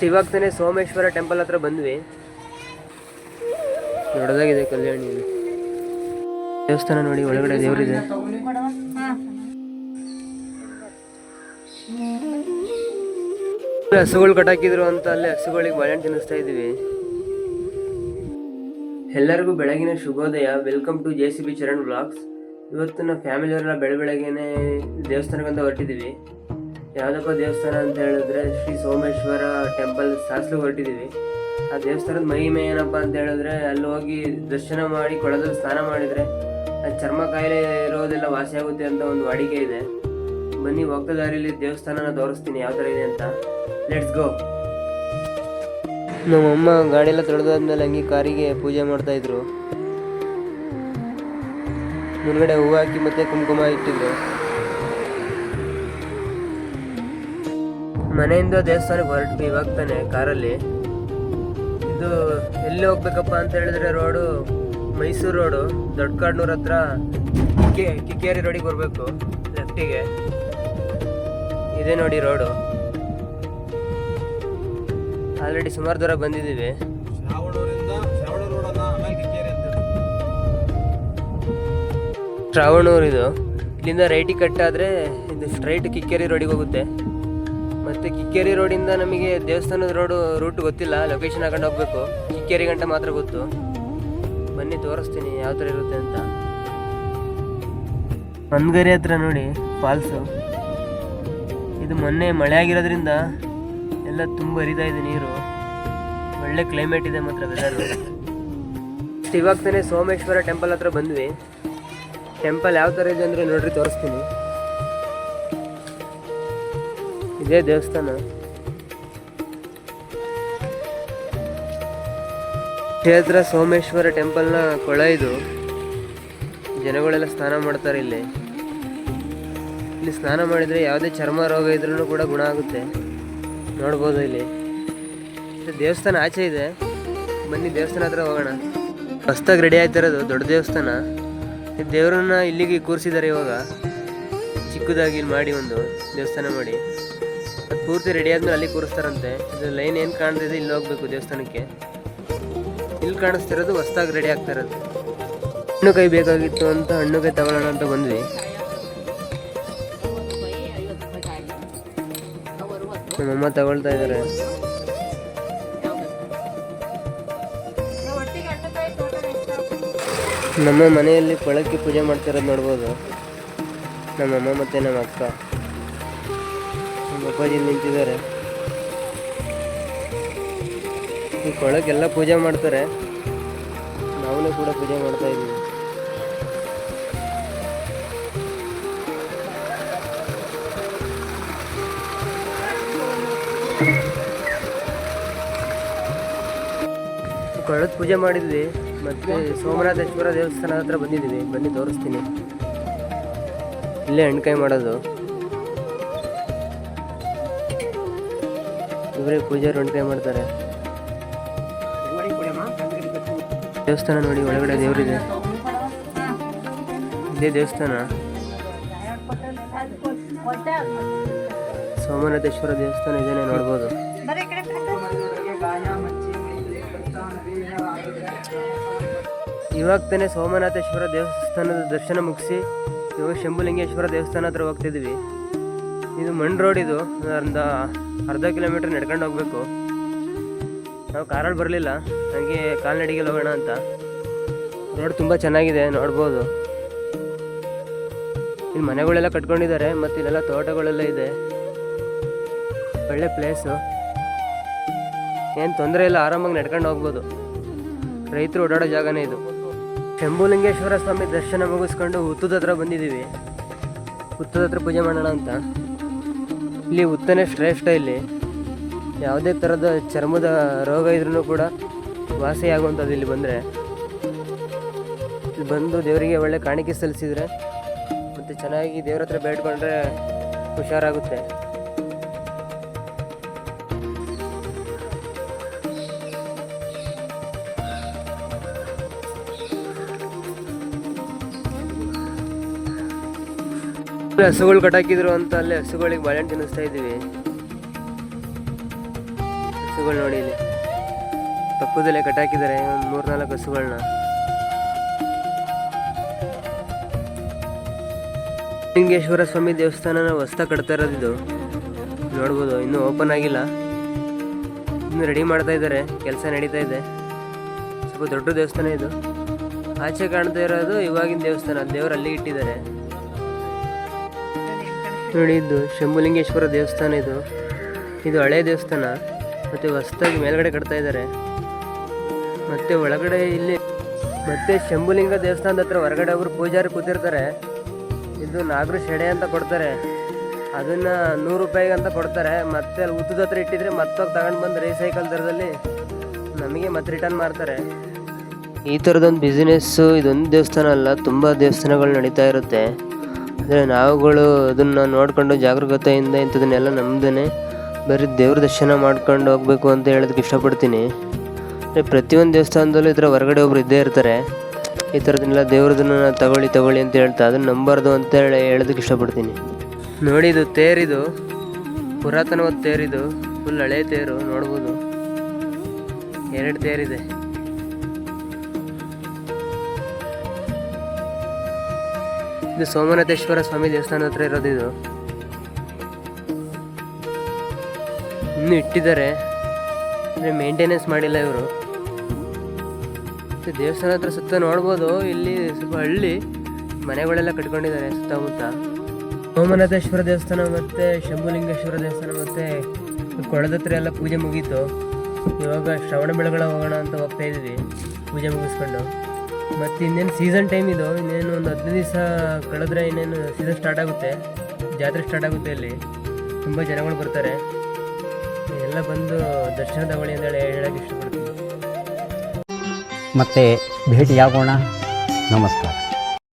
Next ಇವಾಗ ತಾನೇ Someshwara temple ಹತ್ರ ಬಂದ್ವಿ. ದೊಡ್ಡದಾಗಿದೆ ಕಲ್ಯಾಣಿ. ದೇವಸ್ಥಾನ ನೋಡಿ ಒಳಗಡೆ ದೇವರಿದೆ. ಹಸುಗಳು ಕಟಾಕಿದ್ರು ಅಂತ ಅಲ್ಲಿ ಹಸುಗಳಿಗೆ ಬಾಳೆಹಣ್ಣು ತಿನ್ನಿಸ್ತಾ ಇದೀವಿ ಎಲ್ಲರಿಗೂ ಬೆಳಗಿನ ಶುಭೋದಯ. Welcome to J C B Charan blogs ಇವತ್ತು ನಾವು ಫ್ಯಾಮಿಲಿಯವರೆಲ್ಲ ಬೆಳ ಬೆಳಗ್ಗೆನೆ ದೇವಸ್ಥಾನಕ್ಕಂತ ಹೊರಟಿದ್ದೀವಿ. ಯಾವುದಕ್ಕೋ ದೇವಸ್ಥಾನ ಅಂತ ಹೇಳಿದ್ರೆ ಶ್ರೀ ಸೋಮೇಶ್ವರ ಟೆಂಪಲ್ ಸಾಸ್ಲು ಹೊರಟಿದ್ದೀವಿ. ಆ ದೇವಸ್ಥಾನದ ಮಹಿಮೆ ಏನಪ್ಪ ಅಂತ ಹೇಳಿದ್ರೆ ಅಲ್ಲಿ ಹೋಗಿ ದರ್ಶನ ಮಾಡಿ ಕೊಳದಲ್ಲಿ ಸ್ನಾನ ಮಾಡಿದರೆ ಆ ಚರ್ಮ ಕಾಯಿಲೆ ಇರೋದೆಲ್ಲ ವಾಸಿಯಾಗುತ್ತೆ ಅಂತ ಒಂದು ವಾಡಿಕೆ ಇದೆ. ಬನ್ನಿ ಹೋಗ್ತಾ ದೇವಸ್ಥಾನನ ತೋರಿಸ್ತೀನಿ ಯಾವ ಥರ ಇದೆ ಅಂತ. ಲೆಟ್ಸ್ ಗೋ ನಮ್ಮಮ್ಮ ಗಾಡಿಯೆಲ್ಲ ತೊಳೆದಾದ್ಮೇಲೆ ಹಂಗೆ ಕಾರಿಗೆ ಪೂಜೆ ಮಾಡ್ತಾಯಿದ್ರು ಮುಂದ್ಗಡೆ ಹೂವು ಹಾಕಿ ಮತ್ತೆ ಕುಂಕುಮ ಇಟ್ಟಿದ್ರು. ಮನೆಯಿಂದ ದೇವಸ್ಥಾನಕ್ಕೆ ಹೊರಟ್ವಿ ಇವಾಗ ತಾನೆ ಕಾರಲ್ಲಿ. ಇದು ಎಲ್ಲಿ ಹೋಗ್ಬೇಕಪ್ಪ ಅಂತ ಹೇಳಿದ್ರೆ ರೋಡು ಮೈಸೂರು ರೋಡು. ದೊಡ್ಡ ಕಾಡ್ನೂರ್ ಹತ್ರ ಕಿಕ್ಕೆ ಕಿಕ್ಕೇರಿ ರೋಡಿಗೆ ಬರಬೇಕು ಲೆಫ್ಟಿಗೆ. ಇದೆ ನೋಡಿ ರೋಡು. ಆಲ್ರೆಡಿ ಸುಮಾರು ದೂರ ಬಂದಿದ್ದೀವಿ. ಶ್ರಾವಣೂರು ಇದು. ಇಲ್ಲಿಂದ ರೈಟಿಗೆ ಕಟ್ಟಾದರೆ ಇದು ಸ್ಟ್ರೈಟ್ ಕಿಕ್ಕೇರಿ ರೋಡಿಗೆ ಹೋಗುತ್ತೆ. ಮತ್ತು ಕಿಕ್ಕೇರಿ ರೋಡಿಂದ ನಮಗೆ ದೇವಸ್ಥಾನದ ರೋಡು ರೂಟ್ ಗೊತ್ತಿಲ್ಲ. ಲೊಕೇಶನ್ ಹಾಕೊಂಡು ಹೋಗ್ಬೇಕು. ಕಿಕ್ಕೇರಿ ಗಂಟೆ ಮಾತ್ರ ಗೊತ್ತು. ಬನ್ನಿ, ತೋರಿಸ್ತೀನಿ ಯಾವ ಥರ ಇರುತ್ತೆ ಅಂತ. ಮಂದಗರಿ ಹತ್ರ ನೋಡಿ ಫಾಲ್ಸು ಇದು ಮೊನ್ನೆ ಮಳೆ ಆಗಿರೋದ್ರಿಂದ ಎಲ್ಲ ತುಂಬ ಹರಿತಾ ಇದೆ ನೀರು. ಒಳ್ಳೆ ಕ್ಲೈಮೇಟ್ ಇದೆ ಮಾತ್ರ ವೆದರ್ ಇವಾಗ ತಾನೇ ಸೋಮೇಶ್ವರ ಟೆಂಪಲ್ ಹತ್ರ ಬಂದ್ವಿ. ಟೆಂಪಲ್ ಯಾವ ಥರ ಇದೆ ಅಂದರೆ ನೋಡ್ರಿ, ತೋರಿಸ್ತೀನಿ. ಇದೇ ದೇವಸ್ಥಾನ. ಕ್ಷೇತ್ರ ಸೋಮೇಶ್ವರ ಟೆಂಪಲ್ನ ಕೊಳ ಇದು. ಜನಗಳೆಲ್ಲ ಸ್ನಾನ ಮಾಡ್ತಾರೆ ಇಲ್ಲಿ. ಇಲ್ಲಿ ಸ್ನಾನ ಮಾಡಿದರೆ ಯಾವುದೇ ಚರ್ಮ ರೋಗ ಇದ್ರೂ ಕೂಡ ಗುಣ ಆಗುತ್ತೆ. ನೋಡ್ಬೋದು ಇಲ್ಲಿ. ದೇವಸ್ಥಾನ ಆಚೆ ಇದೆ. ಬನ್ನಿ ದೇವಸ್ಥಾನ ಹತ್ರ ಹೋಗೋಣ. ಹೊಸ್ದಾಗಿ ರೆಡಿ ಆಯ್ತಿರೋದು ದೊಡ್ಡ ದೇವಸ್ಥಾನ. ದೇವರನ್ನ ಇಲ್ಲಿಗೆ ಕೂರಿಸಿದ್ದಾರೆ ಇವಾಗ. ಚಿಕ್ಕದಾಗಿ ಮಾಡಿ ಒಂದು ದೇವಸ್ಥಾನ ಮಾಡಿ. ಅದು ಪೂರ್ತಿ ರೆಡಿ ಆದ್ಮೇಲೆ ಅಲ್ಲಿ ಕೂರಿಸ್ತಾರಂತೆ. ಇದು ಲೈನ್ ಏನು ಕಾಣ್ತಿದೆ ಇಲ್ಲಿ ಹೋಗ್ಬೇಕು ದೇವಸ್ಥಾನಕ್ಕೆ. ಇಲ್ಲಿ ಕಾಣಿಸ್ತಿರೋದು ಹೊಸ್ದಾಗಿ ರೆಡಿ ಆಗ್ತಾ ಇರೋದು. ಹಣ್ಣು ಕೈ ಬೇಕಾಗಿತ್ತು ಅಂತ ಹಣ್ಣು ಕೈ ತಗೊಳ್ಳೋಣ ಅಂತ ಬಂದ್ವಿ. ನಮ್ಮಮ್ಮ ತಗೊಳ್ತಾ ಇದ್ದಾರೆ ನಮ್ಮ ಮನೆಯಲ್ಲಿ ಕೊಳಕ್ಕೆ ಪೂಜೆ ಮಾಡ್ತಿರೋದು ನೋಡ್ಬೋದು. ನಮ್ಮಮ್ಮ ಮತ್ತು ನಮ್ಮ ಅಕ್ಕ. ಅಪ್ಪಾಜಿ ನಿಂತಿದ್ದಾರೆ. ಈ ಕೊಳಕ್ಕೆಲ್ಲ ಪೂಜೆ ಮಾಡ್ತಾರೆ. ನಾವೂ ಕೂಡ ಪೂಜೆ ಮಾಡ್ತಾ ಇದ್ದೀವಿ. ಕೊಳದ ಪೂಜೆ ಮಾಡಿದ್ವಿ. ಮತ್ತೆ ಸೋಮನಾಥೇಶ್ವರ ದೇವಸ್ಥಾನ ಹತ್ರ ಬಂದಿದ್ದೀವಿ. ಬನ್ನಿ ತೋರಿಸ್ತೀನಿ. ಇಲ್ಲೇ ಎಣ್ಕಾಯಿ ಮಾಡೋದು. ಇವರೇ ಪೂಜಾರಿ ಒಂಟೆ ಮಾಡ್ತಾರೆ. ದೇವಸ್ಥಾನ ನೋಡಿ ಒಳಗಡೆ ದೇವರಿದೆ. ಇದೇ ದೇವಸ್ಥಾನ. ಸೋಮನಾಥೇಶ್ವರ ದೇವಸ್ಥಾನ ಇದೇನೆ ನೋಡ್ಬೋದು. ಇವಾಗ ತಾನೇ ಸೋಮನಾಥೇಶ್ವರ ದೇವಸ್ಥಾನದ ದರ್ಶನ ಮುಗಿಸಿ, ಇವಾಗ ಶಂಭುಲಿಂಗೇಶ್ವರ ದೇವಸ್ಥಾನ ಹತ್ರ ಹೋಗ್ತಿದ್ದೀವಿ ಇದು ಮಣ್ ರೋಡ್ ಇದು. ಒಂದು ಅರ್ಧ ಕಿಲೋಮೀಟ್ರ್ ನಡ್ಕೊಂಡು ಹೋಗ್ಬೇಕು. ನಾವು ಕಾರಲ್ಲಿ ಬರಲಿಲ್ಲ. ಹಾಗೆ ಕಾಲ್ನಡಿಗೆಲ್ಲ ಹೋಗೋಣ ಅಂತ. ರೋಡ್ ತುಂಬ ಚೆನ್ನಾಗಿದೆ, ನೋಡ್ಬೋದು. ಇಲ್ಲಿ ಮನೆಗಳೆಲ್ಲ ಕಟ್ಕೊಂಡಿದ್ದಾರೆ, ಮತ್ತು ಇಲ್ಲೆಲ್ಲ ತೋಟಗಳೆಲ್ಲ ಇದೆ. ಒಳ್ಳೆ ಪ್ಲೇಸು ಏನು ತೊಂದರೆ ಇಲ್ಲ, ಆರಾಮಾಗಿ ನಡ್ಕೊಂಡು ಹೋಗ್ಬೋದು. ರೈತರು ಓಡಾಡೋ ಜಾಗನೇ ಇದು. ಶಂಭುಲಿಂಗೇಶ್ವರ ಸ್ವಾಮಿ ದರ್ಶನ ಮುಗಿಸ್ಕೊಂಡು ಹುತ್ತದ ಹತ್ರ ಬಂದಿದ್ದೀವಿ. ಹುತ್ತದ ಹತ್ರ ಪೂಜೆ ಮಾಡೋಣ ಅಂತ. ಇಲ್ಲಿ ಉತ್ತನೆ ಶ್ರೇಷ್ಠ ಇಲ್ಲಿ. ಯಾವುದೇ ಥರದ ಚರ್ಮದ ರೋಗ ಇದ್ರೂ ಕೂಡ ವಾಸಿಯಾಗುವಂಥದ್ದು ಇಲ್ಲಿ ಬಂದರೆ. ಇಲ್ಲಿ ಬಂದು ದೇವರಿಗೆ ಒಳ್ಳೆ ಕಾಣಿಕೆ ಸಲ್ಲಿಸಿದರೆ ಮತ್ತು ಚೆನ್ನಾಗಿ ದೇವ್ರ ಹತ್ರ ಬೇಡ್ಕೊಂಡ್ರೆ ಹುಷಾರಾಗುತ್ತೆ. ಹಸುಗಳು ಕಟ್ಟಾಕಿದ್ರು ಅಂತ ಅಲ್ಲಿ ಹಸುಗಳಿಗೆ ಬಾಳೆಹಣ್ಣು ತಿನ್ನಿಸ್ತಾ ಇದ್ದೀವಿ. ಹಸುಗಳು ನೋಡಿ ಇಲ್ಲಿ. ಪಕ್ಕದಲ್ಲೇ ಕಟ್ಟಾಕಿದ್ದಾರೆ ಒಂದು ಮೂರ್ನಾಲ್ಕು ಹಸುಗಳನ್ನ ಲಿಂಗೇಶ್ವರ ಸ್ವಾಮಿ ದೇವಸ್ಥಾನನ ಹೊಸ್ತಾ ಕಟ್ತಾ ಇರೋದು ಇದು. ನೋಡ್ಬೋದು, ಇನ್ನೂ ಓಪನ್ ಆಗಿಲ್ಲ. ಇನ್ನು ರೆಡಿ ಮಾಡ್ತಾ ಇದ್ದಾರೆ, ಕೆಲಸ ನಡೀತಾ ಇದೆ. ಸ್ವಲ್ಪ ದೊಡ್ಡ ದೇವಸ್ಥಾನ ಇದು. ಆಚೆ ಕಾಣ್ತಾ ಇರೋದು ಇವಾಗಿನ ದೇವಸ್ಥಾನ, ದೇವರು ಅಲ್ಲಿ ಇಟ್ಟಿದ್ದಾರೆ. ನೋಡಿ ಇದು ಶಂಭುಲಿಂಗೇಶ್ವರ ದೇವಸ್ಥಾನ ಇದು. ಇದು ಹಳೆ ದೇವಸ್ಥಾನ. ಮತ್ತು ಹೊಸ್ದಾಗಿ ಮೇಲ್ಗಡೆ ಕಟ್ತಾ ಇದ್ದಾರೆ. ಮತ್ತೆ ಒಳಗಡೆ ಇಲ್ಲಿ ಮತ್ತೆ ಶಂಭುಲಿಂಗ ದೇವಸ್ಥಾನದ ಹತ್ರ ಹೊರಗಡೆ ಒಬ್ಬರು ಪೂಜಾರಿ ಕೂತಿರ್ತಾರೆ. ಇದು ನಾಗರ ಶೆಡೆ ಅಂತ ಕೊಡ್ತಾರೆ. ಅದನ್ನ ನೂರು ರೂಪಾಯಿಗೆ ಅಂತ ಕೊಡ್ತಾರೆ. ಮತ್ತೆ ಅಲ್ಲಿ ಉತ್ತದ ಹತ್ರ ಇಟ್ಟಿದ್ರೆ ಮತ್ತೆ ತಗೊಂಡು ಬಂದು ರೀಸೈಕಲ್ ದರದಲ್ಲಿ ನಮಗೆ ಮತ್ತೆ ರಿಟರ್ನ್ ಮಾಡ್ತಾರೆ. ಈ ಥರದೊಂದು ಬಿಸಿನೆಸ್ಸು ಇದೊಂದು ದೇವಸ್ಥಾನ ಅಲ್ಲ, ತುಂಬ ದೇವಸ್ಥಾನಗಳು ನಡೀತಾ ಇರುತ್ತೆ. ನಾವುಗಳು ಅದನ್ನು ನೋಡಿಕೊಂಡು ಜಾಗರೂಕತೆಯಿಂದ ಇಂಥದನ್ನೆಲ್ಲ ನಮ್ದೇ ಬರೀ ದೇವ್ರ ದರ್ಶನ ಮಾಡ್ಕೊಂಡು ಹೋಗ್ಬೇಕು ಅಂತ ಹೇಳೋದಕ್ಕೆ ಇಷ್ಟಪಡ್ತೀನಿ. ಅಂದರೆ ಪ್ರತಿಯೊಂದು ದೇವಸ್ಥಾನದಲ್ಲೂ ಈ ಥರ ಹೊರಗಡೆ ಒಬ್ರು ಇದ್ದೇ ಇರ್ತಾರೆ. ಈ ಥರದನ್ನೆಲ್ಲ ದೇವ್ರದನ್ನ ತಗೊಳ್ಳಿ ತಗೊಳ್ಳಿ ಅಂತ ಹೇಳ್ತಾ ಅದನ್ನು ನಂಬಾರ್ದು ಅಂತ ಹೇಳಿ ಹೇಳೋದಕ್ಕೆ ಇಷ್ಟಪಡ್ತೀನಿ. ನೋಡಿದು ತೇರಿದು, ಪುರಾತನವಾದ ತೇರಿದು ಫುಲ್ ಹಳೆ ತೇರು ನೋಡ್ಬೋದು. ಎರಡು ತೇರಿದೆ. ಇದು ಸೋಮನಾಥೇಶ್ವರ ಸ್ವಾಮಿ ದೇವಸ್ಥಾನ ಹತ್ರ ಇರೋದು ಇದು. ಇನ್ನು ಇಟ್ಟಿದ್ದಾರೆ, ಅಂದರೆ ಮೇಂಟೆನೆನ್ಸ್ ಮಾಡಿಲ್ಲ ಇವರು. ದೇವಸ್ಥಾನ ಹತ್ರ ಸುತ್ತ ನೋಡ್ಬೋದು, ಇಲ್ಲಿ ಸ್ವಲ್ಪ ಹಳ್ಳಿ, ಮನೆಗಳೆಲ್ಲ ಕಟ್ಕೊಂಡಿದ್ದಾರೆ ಸುತ್ತಮುತ್ತ. ಸೋಮನಾಥೇಶ್ವರ ದೇವಸ್ಥಾನ ಮತ್ತು ಶಂಭುಲಿಂಗೇಶ್ವರ ದೇವಸ್ಥಾನ ಮತ್ತು ಕೊಳದ ಹತ್ರ ಎಲ್ಲ ಪೂಜೆ ಮುಗೀತು. ಇವಾಗ ಶ್ರವಣ ಬೆಳಗಳ ಹೋಗೋಣ ಅಂತ ಹೋಗ್ತಾ ಇದ್ದೀವಿ ಪೂಜೆ ಮುಗಿಸ್ಕೊಂಡು. ಮತ್ತು ಇನ್ನೇನು ಸೀಸನ್ ಟೈಮ್ ಇದು, ಇನ್ನೇನು ಒಂದು ಹದಿನೈದು ದಿವಸ ಕಳೆದ್ರೆ ಇನ್ನೇನು ಸೀಸನ್ ಸ್ಟಾರ್ಟ್ ಆಗುತ್ತೆ, ಜಾತ್ರೆ ಸ್ಟಾರ್ಟ್ ಆಗುತ್ತೆ ಇಲ್ಲಿ. ತುಂಬ ಜನಗಳು ಬರ್ತಾರೆ. ಎಲ್ಲ ಬಂದು ದರ್ಶನ ತಗೊಳ್ಳಿ ಅಂತ ಹೇಳಿ ಹೇಳೋಕ್ಕೆ ಇಷ್ಟಪಡ್ತೀನಿ. ಮತ್ತೆ ಭೇಟಿಯಾಗೋಣ. ನಮಸ್ಕಾರ.